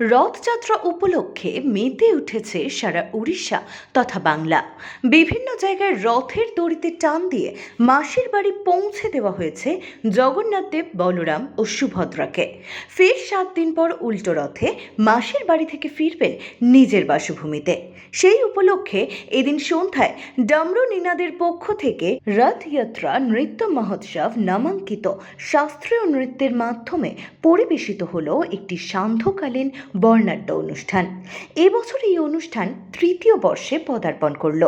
রথযাত্রা উপলক্ষে মেতে উঠেছে সারা উড়িষ্যা তথা বাংলা। বিভিন্ন জায়গায় রথের দড়িতে টান দিয়ে মাসির বাড়ি পৌঁছে দেওয়া হয়েছে জগন্নাথ দেব, বলরাম ও সুভদ্রাকে। ফের সাত দিন পর উল্টো রথে মাসির বাড়ি থেকে ফিরবেন নিজের বাসভূমিতে। সেই উপলক্ষে এদিন সন্ধ্যায় ডমরু নিনাদের পক্ষ থেকে রথযাত্রা নৃত্য মহোৎসব নামাঙ্কিত শাস্ত্রীয় নৃত্যের মাধ্যমে পরিবেশিত হলো একটি সান্ধ্যকালীন বর্ণাঢ্য অনুষ্ঠান। এবছর এই অনুষ্ঠান তৃতীয় বর্ষে পদার্পণ করল।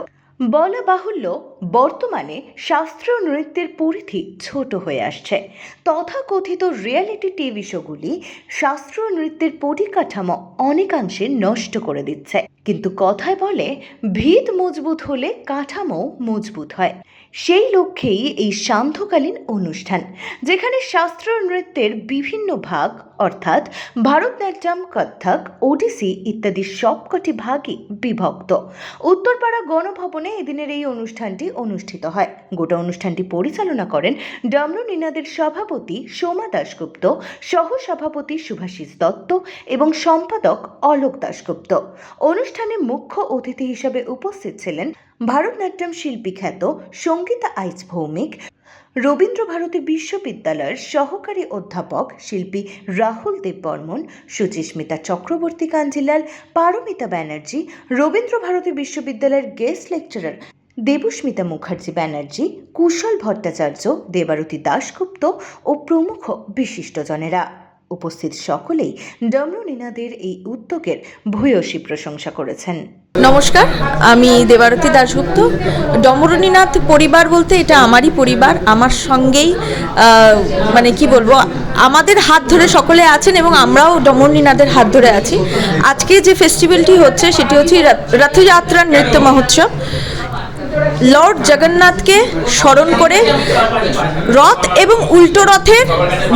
বলা বাহুল্য বর্তমানে শাস্ত্রীয় নৃত্যের পরিধি ছোট হয়ে আসছে। তথাকথিত রিয়েলিটি টিভি শোগুলি শাস্ত্রীয় নৃত্যের পরিকাঠামো অনেকাংশে নষ্ট করে দিচ্ছে। কিন্তু কথায় বলে, ভিত মজবুত হলে কাঠামো মজবুত হয়। সেই লক্ষ্যেই এই সান্ধ্যকালীন অনুষ্ঠান, যেখানে শাস্ত্রীয় নৃত্যের বিভিন্ন ভাগ, অর্থাৎ ভারতনাট্যম, কত্থক, ওডিসি ইত্যাদি সবকটি ভাগই বিভক্ত। উত্তরপাড়া গণভবনে এদিনের এই অনুষ্ঠানটি অনুষ্ঠিত হয়। গোটা অনুষ্ঠানটি পরিচালনা করেন ডমরু নিনাদের সভাপতি সোমা দাশগুপ্ত সহ সভাপতি সুভাষিস দত্ত এবং সম্পাদক অলোক দাশগুপ্ত। অনুষ্ঠানে মুখ্য অতিথি হিসেবে উপস্থিত ছিলেন ভারতনাট্যম শিল্পী খ্যাত সঙ্গীতা আইচ ভৌমিক রবীন্দ্র ভারতী বিশ্ববিদ্যালয়ের সহকারী অধ্যাপক শিল্পী রাহুল দেববর্মন সুচিস্মিতা চক্রবর্তী কাঞ্জিলাল, পারমিতা ব্যানার্জি রবীন্দ্র ভারতী বিশ্ববিদ্যালয়ের গেস্ট লেকচারার দেবস্মিতা মুখার্জি ব্যানার্জি, কুশল ভট্টাচার্য, দেবারতী দাশগুপ্ত ও প্রমুখ বিশিষ্টজনেরা। উপস্থিত সকলেই ডমরু নিনাদের এই উদ্যোগের ভূয়সী প্রশংসা করেছেন। নমস্কার, আমি দেবারতী দাশগুপ্ত। ডমরণীনাথ পরিবার বলতে এটা আমারই পরিবার, আমার সঙ্গেই মানে কি বলব, আমাদের হাত ধরে সকলে আছেন এবং আমরাও ডমরণীনাথের হাত ধরে আছি। আজকে যে ফেস্টিভ্যালটি হচ্ছে, সেটি হচ্ছে রথ- রথযাত্রা নৃত্য মহোৎসব। লর্ড জগন্নাথকে স্মরণ করে রথ এবং উল্টো রথের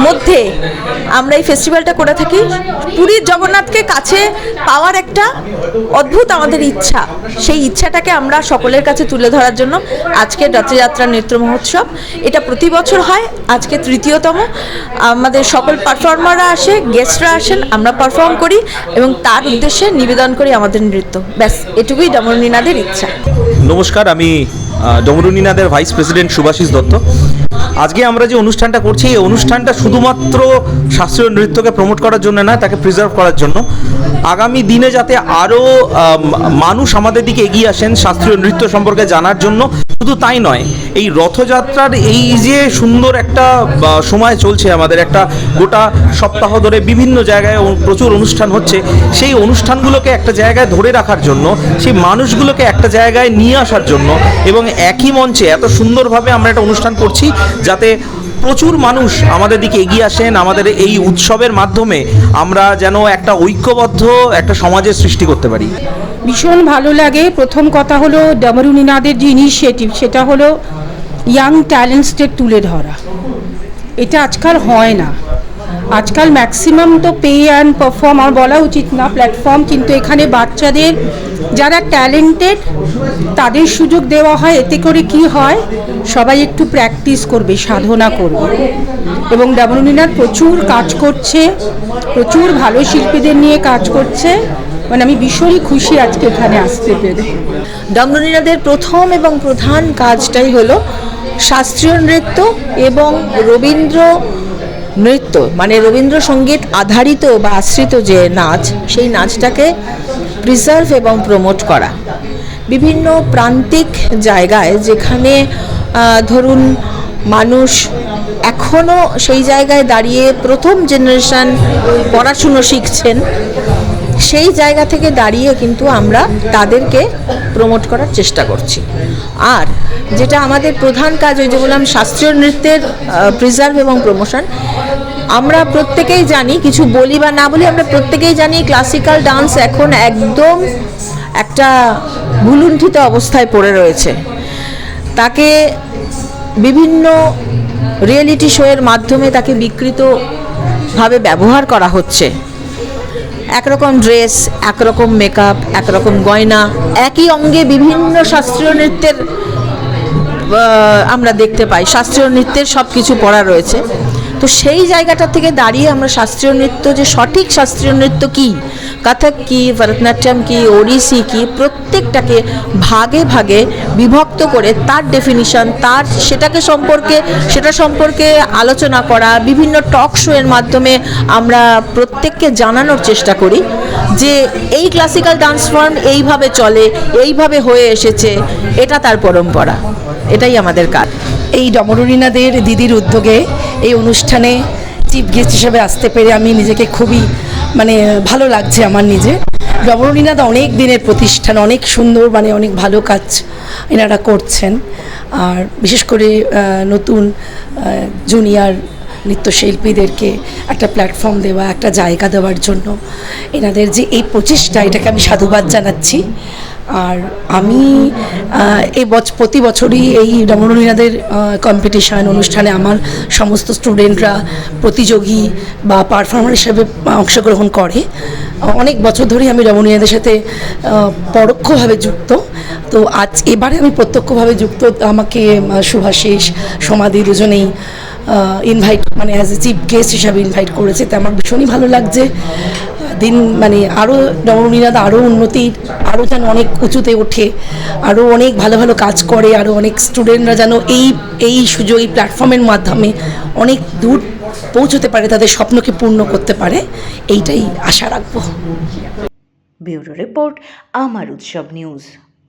মধ্যে আমরা এই ফেস্টিভ্যালটা করে থাকি। পুরীর জগন্নাথকে কাছে পাওয়ার একটা অদ্ভুত আমাদের ইচ্ছা। সেই ইচ্ছাটাকে আমরা সকলের কাছে তুলে ধরার জন্য আজকে রথযাত্রা নৃত্য মহোৎসব। এটা প্রতি বছর হয়, আজকে তৃতীয়তম। আমাদের সকল পারফর্মাররা আসে গেস্টরা আসেন, আমরা পারফর্ম করি এবং তার উদ্দেশ্যে নিবেদন করি আমাদের নৃত্য। ব্যাস, এটুকুই ডমরনীনাদের ইচ্ছা। নমস্কার, আমি ডমরুনিনাদের ভাইস প্রেসিডেন্ট সুভাষিস দত্ত। আজকে আমরা যে অনুষ্ঠানটা করছি, এই অনুষ্ঠানটা শুধুমাত্র শাস্ত্রীয় নৃত্যকে প্রমোট করার জন্য না, তাকে প্রিজার্ভ করার জন্য। আগামী দিনে যাতে আরও মানুষ আমাদের দিকে এগিয়ে আসেন শাস্ত্রীয় নৃত্য সম্পর্কে জানার জন্য শুধু তাই নয়, এই রথযাত্রার এই যে সুন্দর একটা সময় চলছে আমাদের, একটা গোটা সপ্তাহ ধরে বিভিন্ন জায়গায় প্রচুর অনুষ্ঠান হচ্ছে, সেই অনুষ্ঠানগুলোকে একটা জায়গায় ধরে রাখার জন্য, সেই মানুষগুলোকে একটা জায়গায় নিয়ে আসার জন্য, এবং একই মঞ্চে এত সুন্দরভাবে আমরা একটা অনুষ্ঠান করছি, যাতে প্রচুর মানুষ আমাদের দিকে এগিয়ে আসেন আমাদের এই উৎসবের মাধ্যমে আমরা যেন একটা ঐক্যবদ্ধ একটা সমাজের সৃষ্টি করতে পারি। ভীষণ ভালো লাগে। প্রথম কথা হলো ডমরুনিনাদের যে ইনিশিয়েটিভ সেটা হলো ইয়াং ট্যালেন্টসদের তুলে ধরা। এটা আজকাল হয় না। আজকাল ম্যাক্সিমাম তো পে অ্যান্ড পারফর্ম আমার বলা উচিত না প্ল্যাটফর্ম কিন্তু এখানে বাচ্চাদের যারা ট্যালেন্টেড তাদের সুযোগ দেওয়া হয়, এতে করে কি হয়? সবাই একটু প্র্যাকটিস করবে, সাধনা করবে। এবং ডমরুনিনাথ প্রচুর কাজ করছে, প্রচুর ভালো শিল্পীদের নিয়ে কাজ করছে। মানে আমি ভীষণই খুশি আজকে এখানে আসতে পেরে। ডমরনীনাদের প্রথম এবং প্রধান কাজটাই হলো শাস্ত্রীয় নৃত্য এবং রবীন্দ্র নৃত্য মানে রবীন্দ্রসঙ্গীত আধারিত বা আশ্রিত যে নাচ, সেই নাচটাকে প্রিজার্ভ এবং প্রমোট করা। বিভিন্ন প্রান্তিক জায়গায় যেখানে ধরুন মানুষ এখনও সেই জায়গায় দাঁড়িয়ে প্রথম জেনারেশান পড়াশুনো শিখছেন সেই জায়গা থেকে দাঁড়িয়ে কিন্তু আমরা তাদেরকে প্রমোট করার চেষ্টা করছি। আর যেটা আমাদের প্রধান কাজ, ওই যে বললাম, শাস্ত্রীয় নৃত্যের প্রিজার্ভ এবং প্রমোশন আমরা প্রত্যেকেই জানি, কিছু বলি বা না বলি, আমরা প্রত্যেকেই জানি ক্লাসিক্যাল ডান্স এখন একদম একটা ভুলুণ্ঠিত অবস্থায় পড়ে রয়েছে। তাকে বিভিন্ন রিয়েলিটি শোয়ের মাধ্যমে তাকে বিকৃতভাবে ব্যবহার করা হচ্ছে। একরকম ড্রেস, একরকম মেকআপ একরকম গয়না, একই অঙ্গে বিভিন্ন শাস্ত্রীয় নৃত্যের আমরা দেখতে পাই। শাস্ত্রীয় নৃত্যের সব কিছু পড়া রয়েছে। তো সেই জায়গাটা থেকে দাঁড়িয়ে আমরা শাস্ত্রীয় নৃত্য, যে সঠিক শাস্ত্রীয় নৃত্য কী? কথক কি, ভরতনাট্যম কি, ওড়িশি কি, প্রত্যেকটাকে ভাগে ভাগে বিভক্ত করে তার ডেফিনিশন তার সেটাকে সম্পর্কে, সেটা সম্পর্কে আলোচনা করা, বিভিন্ন টক শো এর মাধ্যমে আমরা প্রত্যেককে জানানোর চেষ্টা করি যে এই ক্লাসিক্যাল ডান্স ফর্ম এইভাবে চলে, এইভাবে হয়ে এসেছে, এটা তার পরম্পরা। এটাই আমাদের কাজ। এই ডমরুরিনাদের দিদির উদ্যোগে এই অনুষ্ঠানে চিফ গেস্ট হিসেবে আসতে পেরে আমি নিজেকে খুবই মানে ভালো লাগছে আমার নিজে। ডমরুরিনাদ অনেক দিনের প্রতিষ্ঠান, অনেক সুন্দর মানে অনেক ভালো কাজ এনারা করছেন। আর বিশেষ করে নতুন জুনিয়র নৃত্যশিল্পীদেরকে একটা প্ল্যাটফর্ম দেওয়া, একটা জায়গা দেওয়ার জন্য এনাদের যে এই প্রচেষ্টা, এটাকে আমি সাধুবাদ জানাচ্ছি। আর আমি এই প্রতি বছরই এই রমণীনাদের কম্পিটিশান অনুষ্ঠানে আমার সমস্ত স্টুডেন্টরা প্রতিযোগী বা পারফর্মার হিসেবে অংশগ্রহণ করে। অনেক বছর ধরেই আমি রমণীনাদের সাথে পরোক্ষভাবে যুক্ত। তো আজ এবারে আমি প্রত্যক্ষভাবে যুক্ত। আমাকে শুভাশিস সমাধি দুজনেই ইনভাইট মানে অ্যাজ এ চিফ গেস্ট হিসাবে ইনভাইট করেছে। তো আমার ভীষণই ভালো লাগছে। দিন মানে আরও নবনীনাথ আরও উন্নতির আরও যেন অনেক উঁচুতে ওঠে আরও অনেক ভালো ভালো কাজ করে আরও অনেক স্টুডেন্টরা যেন এই এই সুযোগ, এই প্ল্যাটফর্মের মাধ্যমে অনেক দূর পৌঁছতে পারে, তাদের স্বপ্নকে পূর্ণ করতে পারে, এইটাই আশা রাখব। ব্যুরো রিপোর্ট, আমার উৎসব নিউজ।